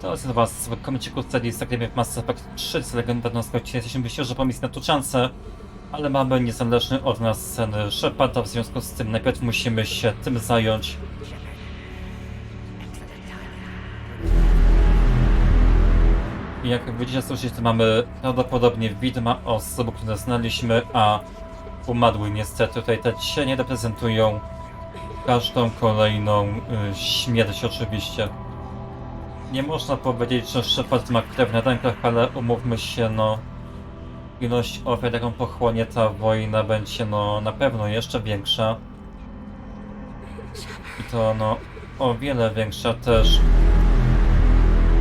To jest was w komiciku serii zagramy w Mass Effect 3 z legendarną składzie. Jesteśmy pomysł na tu szansę, ale mamy niezależny od nas sceny Sheparda, w związku z tym najpierw musimy się tym zająć. I jak widzicie, słyszycie, mamy prawdopodobnie widma osób, które znaliśmy, a umadły niestety. Tutaj te cienie reprezentują każdą kolejną y, śmierć oczywiście. Nie można powiedzieć, że Shepard ma krew na rękach, ale umówmy się, no... Ilość ofiar, jaką pochłonie ta wojna, będzie no na pewno jeszcze większa. I to no o wiele większa też.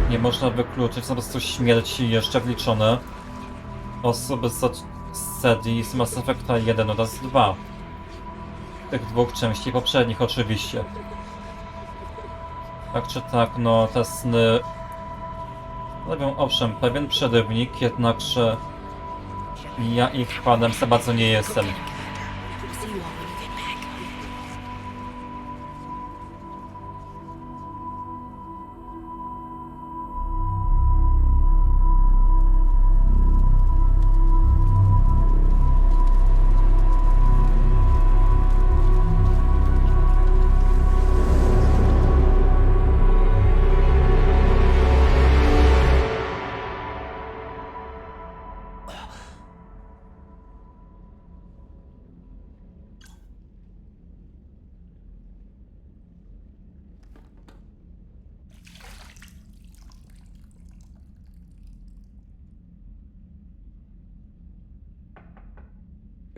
Nie można wykluczyć po prostu śmierci jeszcze wliczone osób z, serii z Mass Effecta 1 oraz 2. Tych dwóch części poprzednich oczywiście. Tak czy tak, no te sny robią owszem pewien przerywnik, jednakże ja ich fanem za nie jestem.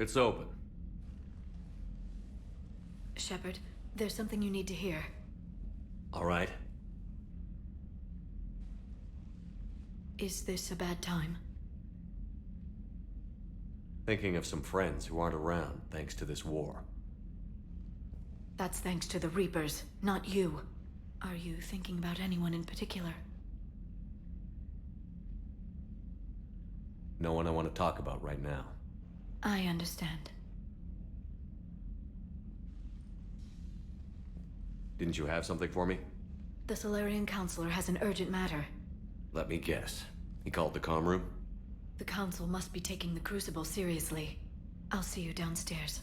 It's open. Shepard, there's something you need to hear. All right. Is this a bad time? Thinking of some friends who aren't around thanks to this war. That's thanks to the Reapers, not you. Are you thinking about anyone in particular? No one I want to talk about right now. I understand. Didn't you have something for me? The Solarian Counselor has an urgent matter. Let me guess. He called the comm room? The Council must be taking the Crucible seriously. I'll see you downstairs.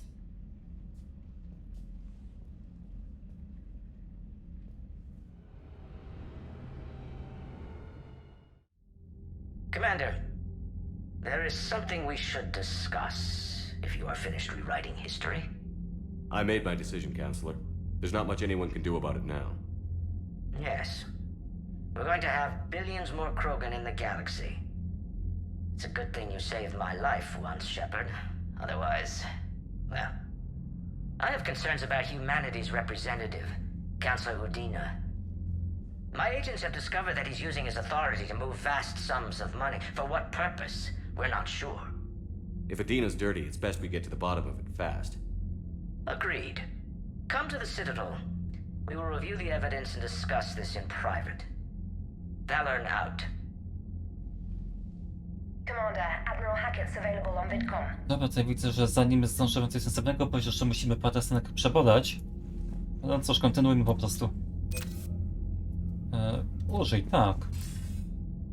Commander, there is something we should discuss if you are finished rewriting history. I made my decision, Counselor. There's not much anyone can do about it now. Yes. We're going to have billions more Krogan in the galaxy. It's a good thing you saved my life once, Shepard. Otherwise, well. I have concerns about humanity's representative, Counselor Udina. My agents have discovered that he's using his authority to move vast sums of money. For what purpose? We're not sure. If Adina's dirty, it's best we get to the bottom of it fast. Agreed. Come to the Citadel. We will review the evidence and discuss this in private. Valorn out. Commander, Admiral Hackett's available on VidCom. Dobra, ja widzę, że zanim zdążymy coś sensownego powiedzieć, jeszcze musimy parę scenek przebadać. No cóż, kontynuujmy po prostu. E, użyj, tak.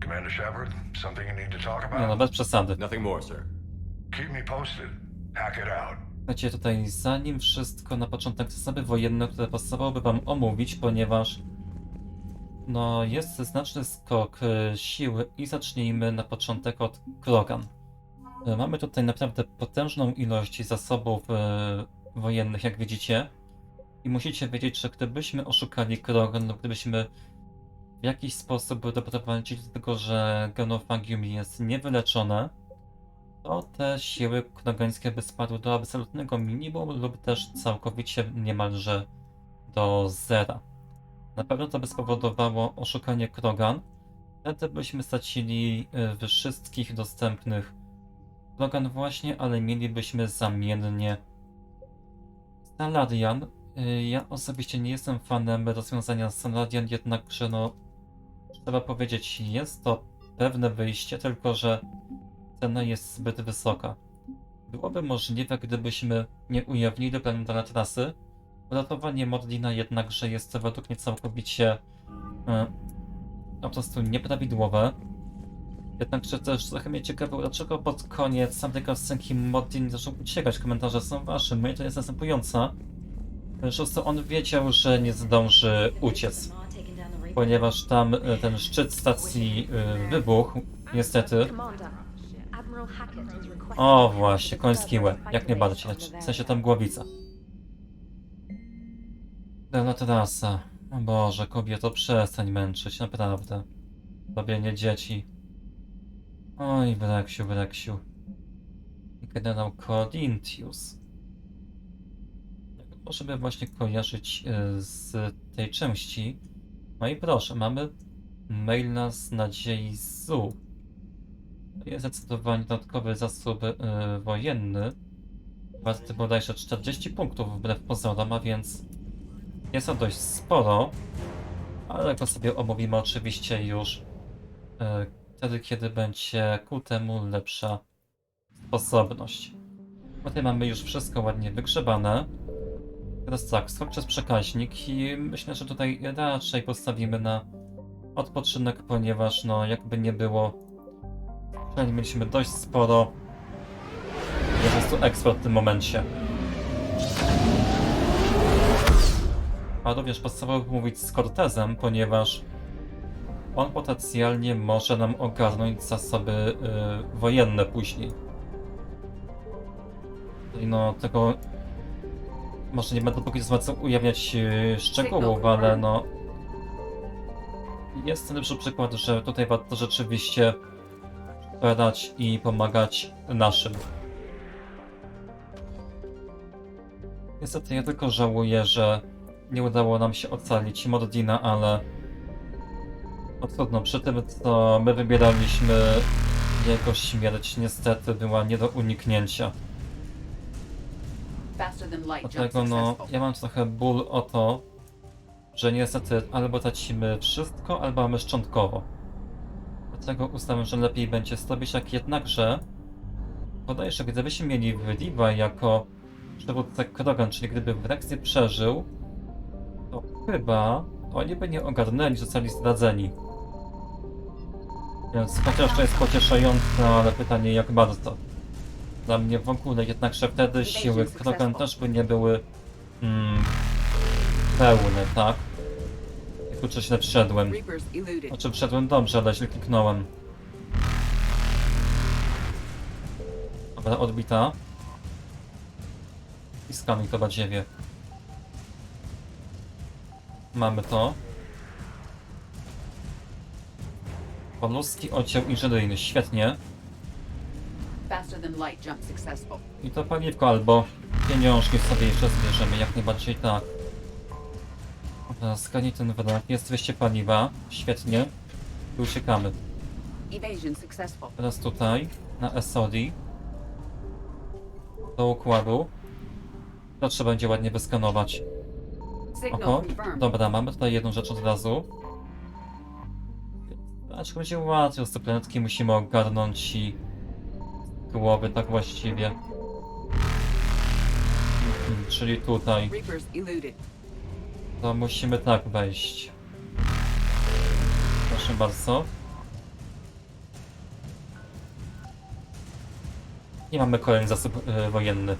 Commander Shepard, something you need to talk Nie no, about? bez przesady. Nothing more, sir. Keep me posted. Hack it out. Słuchajcie, tutaj zanim wszystko na początek zasoby wojenne, które pasowałoby wam omówić, ponieważ no jest znaczny skok e, siły i zacznijmy na początek od Krogan. E, Mamy tutaj naprawdę potężną ilość zasobów e, wojennych, jak widzicie. I musicie wiedzieć, że gdybyśmy oszukali Krogan lub gdybyśmy jakiś sposób doprowadzili do tego, że genofagium jest niewyleczone, to te siły krogańskie by spadły do absolutnego minimum lub też całkowicie niemalże do zera. Na pewno to by spowodowało oszukanie krogan. Wtedy byśmy stracili y, wszystkich dostępnych krogan właśnie, ale mielibyśmy zamiennie Salarian. Y, Ja osobiście nie jestem fanem rozwiązania Salarian, jednakże no trzeba powiedzieć, jest to pewne wyjście, tylko że cena jest zbyt wysoka. Byłoby możliwe, gdybyśmy nie ujawnili planu dla trasy. Uratowanie Mordlina jednakże jest według mnie całkowicie e, po prostu nieprawidłowe. Jednakże też trochę mnie ciekawe, dlaczego pod koniec tamtej scenki Modin zaczął uciekać. Komentarze są wasze. Moja to jest następująca. Prostu on wiedział, że nie zdąży uciec, ponieważ tam e, ten szczyt stacji e, wybuchł, niestety. O właśnie, koński łeb, jak najbardziej, w sensie tam głowica. Pełna trasa. O Boże, kobieto, przestań męczyć, naprawdę. Robienie dzieci. Oj, Breksiu, Breksiu. Generał Corinthius. Możemy właśnie kojarzyć y, z tej części. No i proszę, mamy mail nas nadziei ZU. To jest zdecydowanie dodatkowy zasób y, wojenny. Warty bodajże 40 punktów wbrew pozorom, a więc jest to dość sporo, ale go sobie omówimy oczywiście już e, wtedy, kiedy będzie ku temu lepsza sposobność. Tutaj mamy już wszystko ładnie wygrzebane. Teraz tak, skok przez przekaźnik i myślę, że tutaj raczej postawimy na odpoczynek, ponieważ no jakby nie było, mieliśmy dość sporo po prostu eksport w tym momencie. A również podstawowo mówić z Cortezem, ponieważ on potencjalnie może nam ogarnąć zasoby y, wojenne później. I no tego może nie będę póki co ujawniać y, szczegółów, ale no jest lepszy przykład, że tutaj warto rzeczywiście wspierać i pomagać naszym. Niestety ja tylko żałuję, że nie udało nam się ocalić Mordina, ale no trudno, przy tym co my wybieraliśmy jego śmierć niestety była nie do uniknięcia. Dlatego no, ja mam trochę ból o to, że niestety albo tracimy wszystko, albo mamy szczątkowo. Dlatego uznałem, że lepiej będzie zrobić jak jednakże podaję, że gdybyśmy mieli Levi jako przywódcę Krogan, czyli gdyby Wrex nie przeżył, to chyba oni by nie ogarnęli, zostali zdradzeni. Więc chociaż to jest pocieszające, ale pytanie jak bardzo. Dla mnie w ogóle jednakże wtedy siły Krogan też by nie były mm, pełne, tak? Jak tu źle wszedłem. Znaczy wszedłem dobrze, ale źle kliknąłem. Dobra, odbita. I skanuj to badziewie. Mamy to. Poluski oddział inżynieryjny, świetnie. Faster than light jump successful. I to paliwko albo pieniążki sobie jeszcze zbierzemy, jak najbardziej tak. Dobra, zgadnij ten wrak, jest 200 paliwa, świetnie. I uciekamy. Evasion successful. Teraz tutaj, na SOD. Do układu. To trzeba będzie ładnie wyskanować. Signal confirmed. dobra, mamy tutaj jedną rzecz od razu. Aczkolwiek będzie łatwiej, z te planetki musimy ogarnąć i głowy tak właściwie. Mhm, Czyli tutaj. To musimy tak wejść. Proszę bardzo. I mamy kolejny zasób y, wojenny.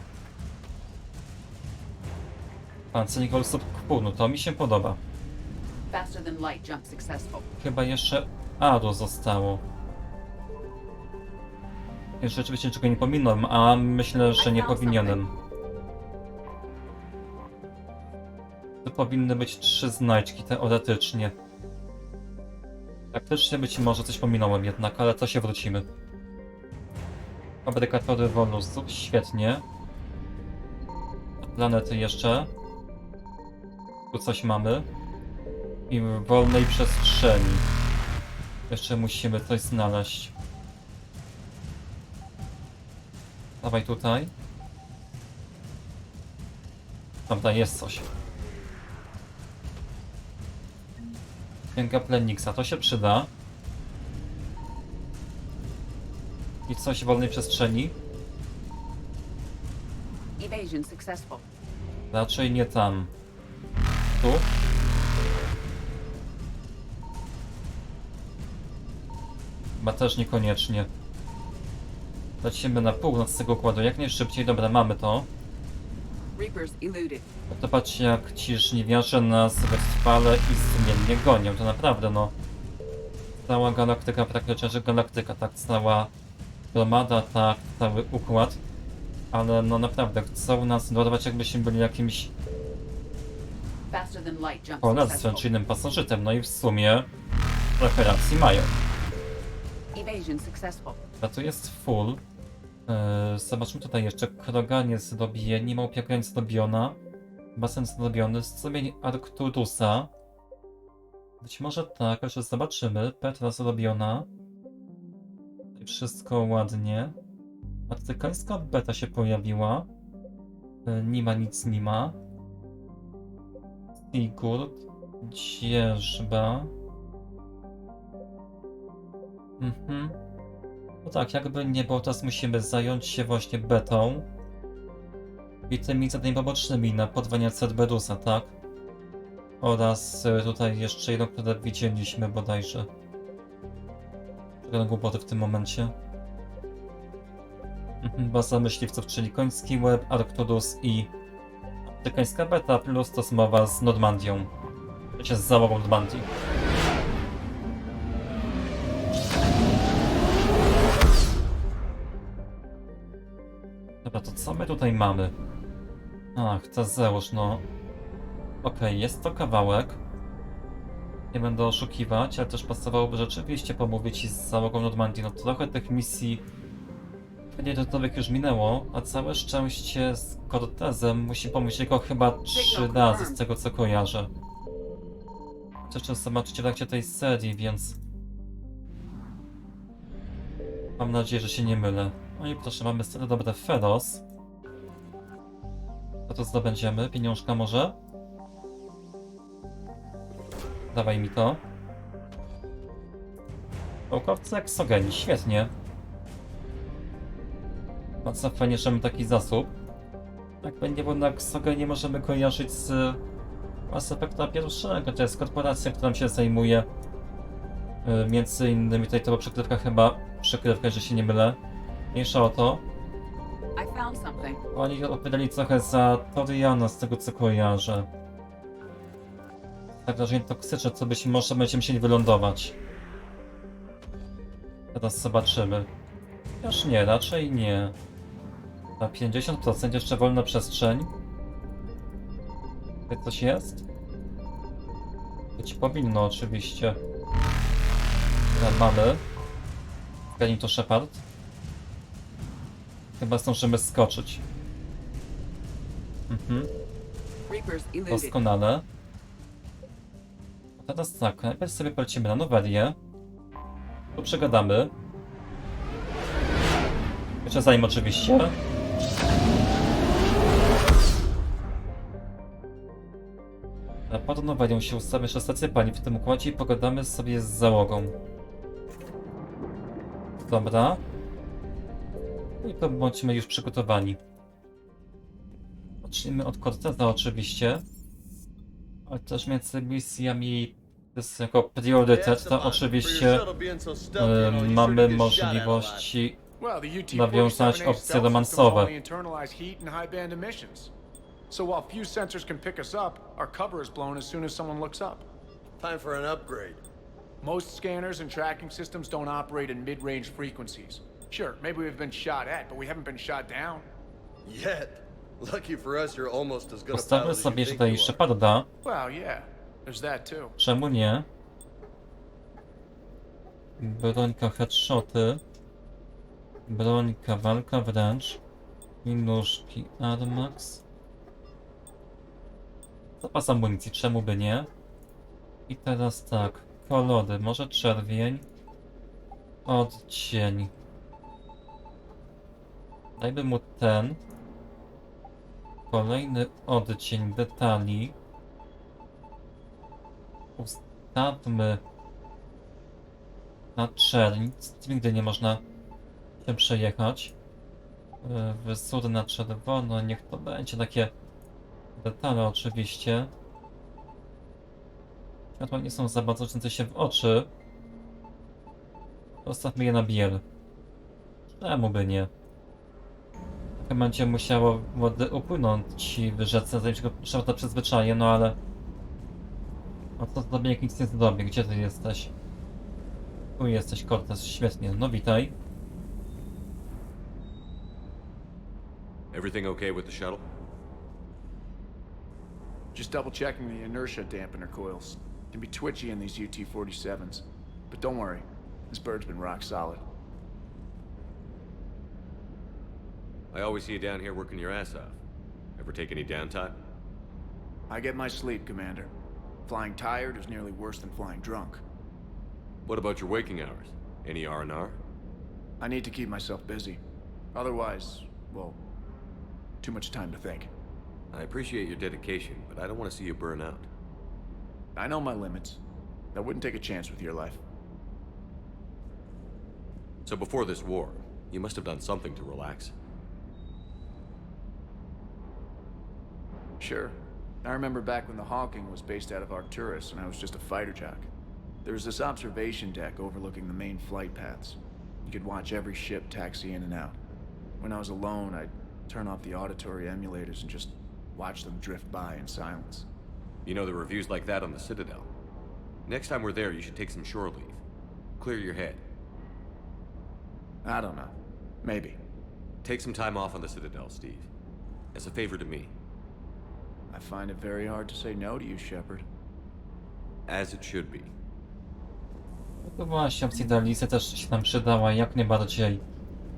Pancernik Olsop no to mi się podoba. Chyba jeszcze Aro zostało. Rzeczywiście niczego nie pominąłem, a myślę, że nie powinienem. To powinny być trzy znajdźki teoretycznie. Praktycznie być może coś pominąłem jednak, ale to się wrócimy. Fabrykatory wolusów, świetnie. Planety jeszcze. Tu coś mamy. I w wolnej przestrzeni. Jeszcze musimy coś znaleźć. Dawaj tutaj. Dobra, jest coś. Księga Plenixa, to się przyda. I coś w wolnej przestrzeni? Evasion successful. Raczej nie tam. Tu? Chyba też niekoniecznie. Lecimy na północ z tego układu jak najszybciej. Dobra, mamy to. No To patrzcie jak ci żniwiarze nas wytrwale i sumiennie gonią. To naprawdę no. Cała galaktyka, praktycznie że galaktyka, tak, cała gromada, tak, cały układ. Ale no naprawdę chcą nas dorwać jakbyśmy byli jakimś successful. czy innym pasożytem. No i w sumie trochę racji mają. A tu jest full. Eee, zobaczmy tutaj jeszcze. Krogan zdobieni, małpia grań zdobiona. Basen zdobiony, strumień Arcturusa. Być może tak, jeszcze zobaczymy. Petra zrobiona. I wszystko ładnie. Artykańska beta się pojawiła. E, Nie ma nic nie ma. Sigurd. Dzierżba. Mhm. No tak, jakby nie było, teraz musimy zająć się właśnie betą i tymi zadaniami pobocznymi na podwanie Cerberusa, tak? Oraz y, tutaj jeszcze jedno, które widzieliśmy bodajże. Trochę głupoty w tym momencie. Mhm, Baza myśliwców, czyli koński łeb, Arcturus i afrykańska beta, plus to zmowa z Normandią. Wiecie, z załogą Normandii. My tutaj mamy? Ach, Tazeusz, no. Okej, jest to kawałek. Nie będę oszukiwać, ale też pasowałoby rzeczywiście pomówić z załogą Normandii. No trochę tych misji niedotowych już minęło, a całe szczęście z Cortezem musi pomóc go chyba trzy razy z tego co kojarzę. To zobaczycie w trakcie tej serii, więc... Mam nadzieję, że się nie mylę. No i proszę, mamy stare dobre Feros. Co to zdobędziemy? Pieniążka może? Dawaj mi to. Naukowcy eksogeni, świetnie. Bardzo fajnie, że mamy taki zasób. Jak będzie, bo na eksogenie możemy kojarzyć z Mass Effecta pierwszego. To jest korporacja, która się zajmuje y, między innymi tutaj to była przykrywka chyba, przykrywka, że się nie mylę. Mniejsza o to. Something. Oni odpowiadali trochę za Toriana z tego co kojarzę. Tak wrażenie toksyczne, co być może będziemy musieli wylądować. Teraz zobaczymy. Już nie, raczej nie. Na 50% jeszcze wolna przestrzeń. Tutaj coś jest? Być powinno oczywiście. Dobra, mamy. Zgadnij to Shepard. Chyba zdążymy skoczyć. Mhm, doskonale. A teraz tak, najpierw sobie polecimy na Nowelię. Tu przegadamy. Jeszcze zanim oczywiście. A pod Nowelią się ustawię jeszcze stację paliw w tym układzie i pogadamy sobie z załogą. Dobra. I to bądźmy już przygotowani. Zacznijmy od Corteza oczywiście. Ale też między misjami to jest jako priorytet, to oczywiście e, mamy możliwości nawiązać 47A opcje romansowe. system will only internalize heat and high band emissions. So while few sensors can pick us up, our cover is blown as soon as someone looks up. Time for an upgrade. Most scanners and tracking systems don't operate in mid-range frequencies. Sure, maybe we've been shot at, but we haven't been shot down. Yet. Lucky for us, you're almost as good a Postawmy pilot as you sobie think tutaj you are. Sheparda. Well, yeah, there's that too. Czemu nie? Brońka headshoty. Brońka walka wręcz. I nóżki Armax. Zapas amunicji, czemu by nie? I teraz tak. Kolory, może czerwień. Odcień. Dajmy mu ten. Kolejny odcień detali. Ustawmy na czerń. Nigdy nie można tym przejechać. Yy, Wysód na czerwono, niech to będzie takie detale oczywiście. Światła nie są za bardzo się w oczy. Postawmy je na biel. Czemu by nie? Będzie musiało wody upłynąć w rzece, zanim się go szarta przyzwyczaje, no ale... No to sobie jak nic nie zrobię. Gdzie ty jesteś? Tu jesteś, Cortez. Świetnie. No witaj. Everything okay with the shuttle? Just double checking the inertia dampener coils. Can be twitchy in these UT 47s. But don't worry, this bird's been rock solid. I always see you down here working your ass off. Ever take any downtime? I get my sleep, Commander. Flying tired is nearly worse than flying drunk. What about your waking hours? Any R&R? I need to keep myself busy. Otherwise, well, too much time to think. I appreciate your dedication, but I don't want to see you burn out. I know my limits. I wouldn't take a chance with your life. So before this war, you must have done something to relax. Sure. I remember back when the Hawking was based out of Arcturus and I was just a fighter jock. There was this observation deck overlooking the main flight paths. You could watch every ship taxi in and out. When I was alone, I'd turn off the auditory emulators and just watch them drift by in silence. You know, there are reviews like that on the Citadel. Next time we're there, you should take some shore leave. Clear your head. I don't know. Maybe. Take some time off on the Citadel, Steve. As a favor to me. I find it very hard to say no to you, Shepard. As it should be. No właśnie, opcja Dalisy też się nam przydała jak najbardziej.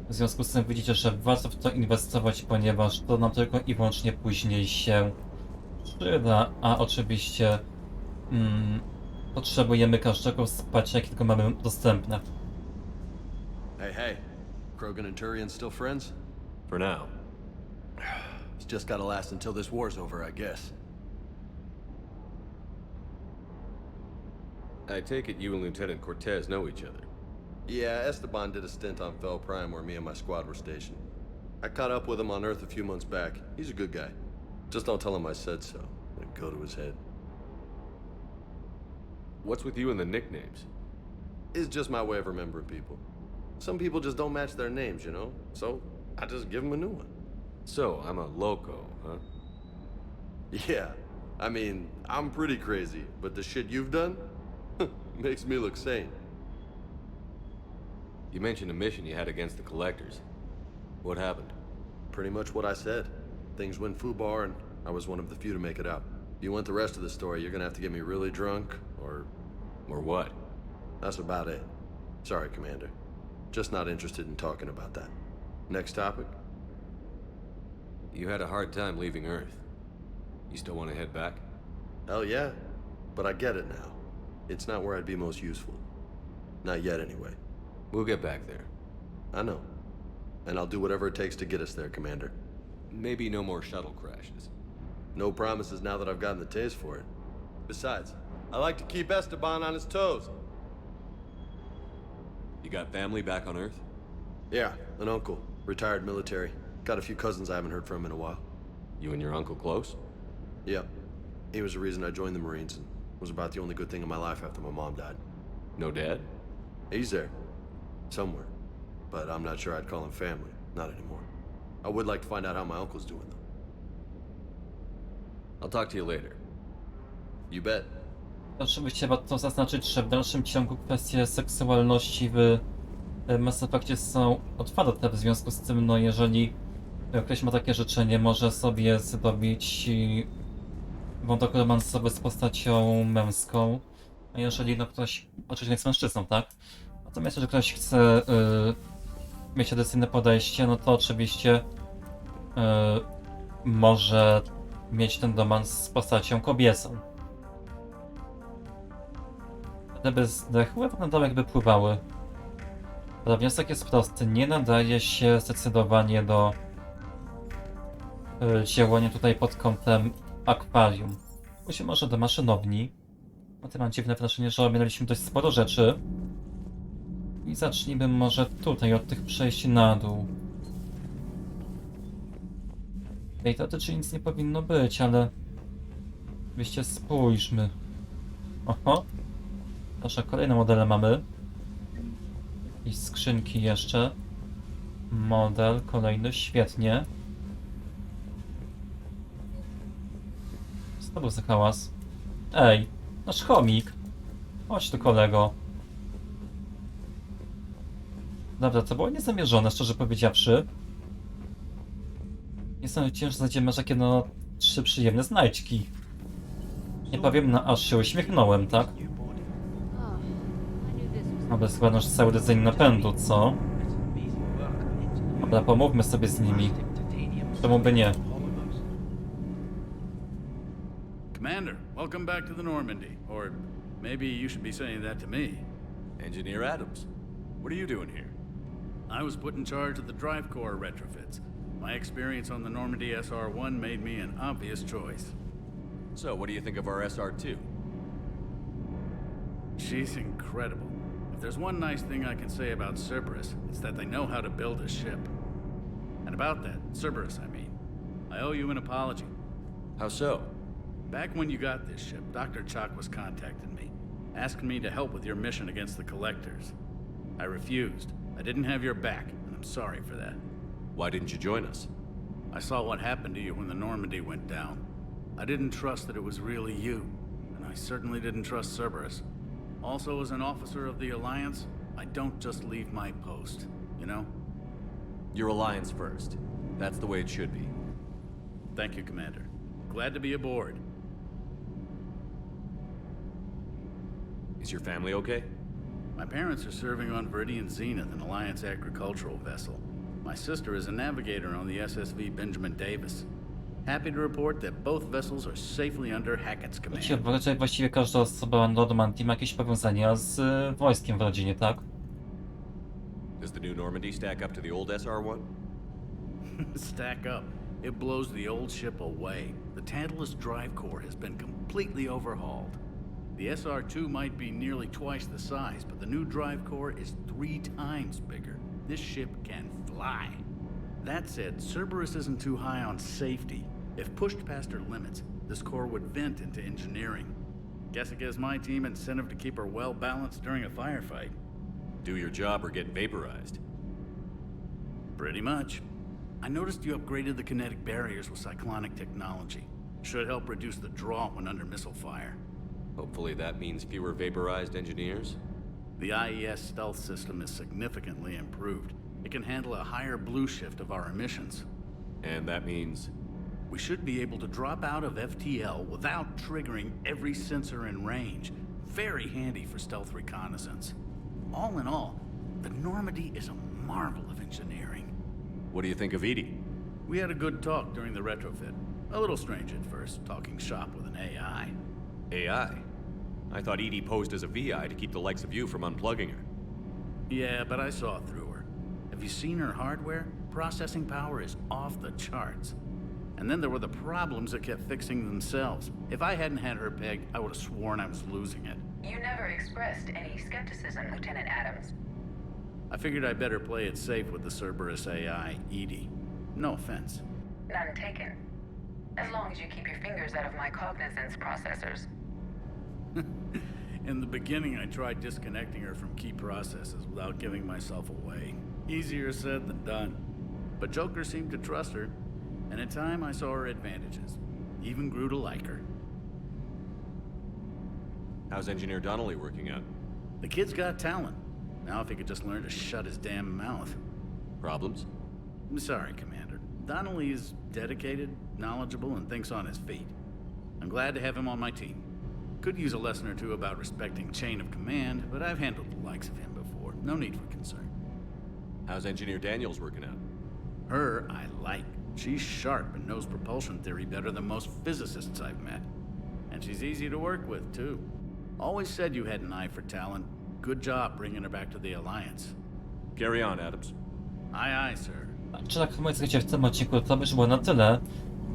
W związku z tym widzicie, że warto w to inwestować, ponieważ to nam tylko i wyłącznie później się przyda, a oczywiście mm, potrzebujemy każdego wsparcia, jakie tylko mamy dostępne. Hey, hey. Krogan and Turian still friends? For now. Just gotta last until this war's over, I guess. I take it you and Lieutenant Cortez know each other. Yeah, Esteban did a stint on Fel Prime where me and my squad were stationed. I caught up with him on Earth a few months back. He's a good guy. Just don't tell him I said so. It'd go to his head. What's with you and the nicknames? It's just my way of remembering people. Some people just don't match their names, you know? So, I just give them a new one. So, I'm a loco, huh? Yeah, I mean, I'm pretty crazy, but the shit you've done makes me look sane. You mentioned a mission you had against the Collectors. What happened? Pretty much what I said. Things went foobar, and I was one of the few to make it out. If you want the rest of the story, you're gonna have to get me really drunk, or Or what? that's about it. Sorry, Commander. Just not interested in talking about that. Next topic? You had a hard time leaving Earth. You still want to head back? Hell yeah. But I get it now. It's not where I'd be most useful. Not yet, anyway. We'll get back there. I know. And I'll do whatever it takes to get us there, Commander. Maybe no more shuttle crashes. No promises now that I've gotten the taste for it. Besides, I like to keep Esteban on his toes. You got family back on Earth? Yeah, an uncle, retired military. Got a few cousins I haven't heard from in a while. You and your uncle close? Yep. He was the reason I joined the Marines and was about the only good thing in my life after my mom died. No dad? He's there. Somewhere. But I'm not sure I'd call him family. Not anymore. I would like to find out how my uncle's doing, though. I'll talk to you later. You bet. Oczywiście warto zaznaczyć, że w dalszym ciągu kwestie seksualności w Mass Effectie są otwarte, w związku z tym, no jeżeli e, ktoś ma takie życzenie, może sobie zrobić e, wątek romansowy z postacią męską, a jeżeli no ktoś, oczywiście jest mężczyzną, tak? Natomiast jeżeli ktoś chce y, mieć tradycyjne podejście, no to oczywiście y, może mieć ten romans z postacią kobiecą. Gdyby zdechły, nadal jakby pływały. Ale wniosek jest prosty. Nie nadaje się zdecydowanie do y, działania tutaj pod kątem akwarium. Pójdźmy może do maszynowni. No to mam dziwne wrażenie, że ominęliśmy dość sporo rzeczy. I zacznijmy może tutaj, od tych przejść na dół. Tej teoretycznie nic nie powinno być, ale... Oczywiście spójrzmy. Oho. Proszę, kolejne modele mamy. Jakieś skrzynki jeszcze. Model kolejny, świetnie. To był za hałas? Ej, nasz chomik. Chodź tu kolego. Dobra, to było niezamierzone, szczerze powiedziawszy. Nie sądziłem, że znajdziemy takie no trzy przyjemne znajdźki. Nie powiem, no aż się uśmiechnąłem, tak? Dobra, chyba nasz cały rodzaj napędu, co? Dobra, pomówmy sobie z nimi. Czemu by nie? Commander, welcome back to the Normandy. Or maybe you should be saying that to me. Engineer Adams, what are you doing here? I was put in charge of the drive core retrofits. My experience on the Normandy SR-1 made me an obvious choice. So, what do you think of our SR-2? She's incredible. If there's one nice thing I can say about Cerberus, it's that they know how to build a ship. And about that, Cerberus, I mean, I owe you an apology. How so? Back when you got this ship, Dr. Chalk was contacting me, asking me to help with your mission against the Collectors. I refused. I didn't have your back, and I'm sorry for that. Why didn't you join us? I saw what happened to you when the Normandy went down. I didn't trust that it was really you, and I certainly didn't trust Cerberus. Also, as an officer of the Alliance, I don't just leave my post, you know? Your alliance first. That's the way it should be. Thank you, Commander. Glad to be aboard. Is your family okay? My parents are serving on Viridian Zenith, an Alliance agricultural vessel. My sister is a navigator on the SSV Benjamin Davis. Happy to report that both vessels are safely under Hackett's Wiecie, command. raczej właściwie każda osoba Normandy ma jakieś powiązania z y, wojskiem w rodzinie, tak? Does the new Normandy stack up to the old SR1? Stack up. It blows the old ship away. The Tantalus drive core has been completely overhauled. The SR-2 might be nearly twice the size, but the new drive core is three times bigger. This ship can fly. That said, Cerberus isn't too high on safety. If pushed past her limits, this core would vent into engineering. Guess it gives my team incentive to keep her well balanced during a firefight. Do your job or get vaporized. Pretty much. I noticed you upgraded the kinetic barriers with cyclonic technology. Should help reduce the draw when under missile fire. Hopefully that means fewer vaporized engineers. The IES stealth system is significantly improved. It can handle a higher blue shift of our emissions. And that means We should be able to drop out of FTL without triggering every sensor in range. Very handy for stealth reconnaissance. All in all, the Normandy is a marvel of engineering. what do you think of Edie? We had a good talk during the retrofit. A little strange at first, talking shop with an AI. AI. I thought Edie posed as a VI to keep the likes of you from unplugging her. Yeah, but I saw through her. Have you seen her hardware? Processing power is off the charts. And then there were the problems that kept fixing themselves. If I hadn't had her pegged, I would have sworn I was losing it. You never expressed any skepticism, Lieutenant Adams. I figured I'd better play it safe with the Cerberus AI, Edie. No offense. None taken. As long as you keep your fingers out of my cognizance processors. In the beginning, I tried disconnecting her from key processes without giving myself away. Easier said than done. But Joker seemed to trust her, and in time I saw her advantages. Even grew to like her. How's Engineer Donnelly working out? The kid's got talent. Now if he could just learn to shut his damn mouth. Problems? I'm sorry, Commander. Donnelly is dedicated, knowledgeable, and thinks on his feet. I'm glad to have him on my team. Could use a lesson or two about respecting chain of command, but I've handled the likes of him before. No need for concern. How's Engineer Daniels working out? Her, I like. She's sharp and knows propulsion theory better than most physicists I've met. And she's easy to work with, too. Always said you had an eye for talent. Good job bringing her back to the Alliance. Carry on, Adams. Aye, aye, sir. Czy tak moi słuchajcie, w tym odcinku to by było na tyle.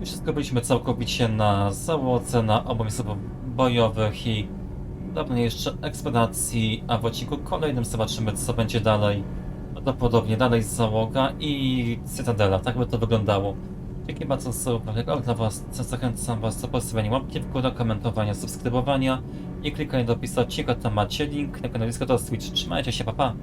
Już wszystko byliśmy całkowicie na załodze, na obu miejscach bojowych i pewnie jeszcze eksploracji, a w odcinku kolejnym zobaczymy co będzie dalej. Prawdopodobnie dalej załoga i Cytadela, tak by to wyglądało. Dzięki bardzo za uwagę, dla was zachęcam was do postawienia łapki w górę, komentowania, subskrybowania i klikania do opisu odcinka, tam macie link na kanał Discord Twitch. Trzymajcie się, pa pa!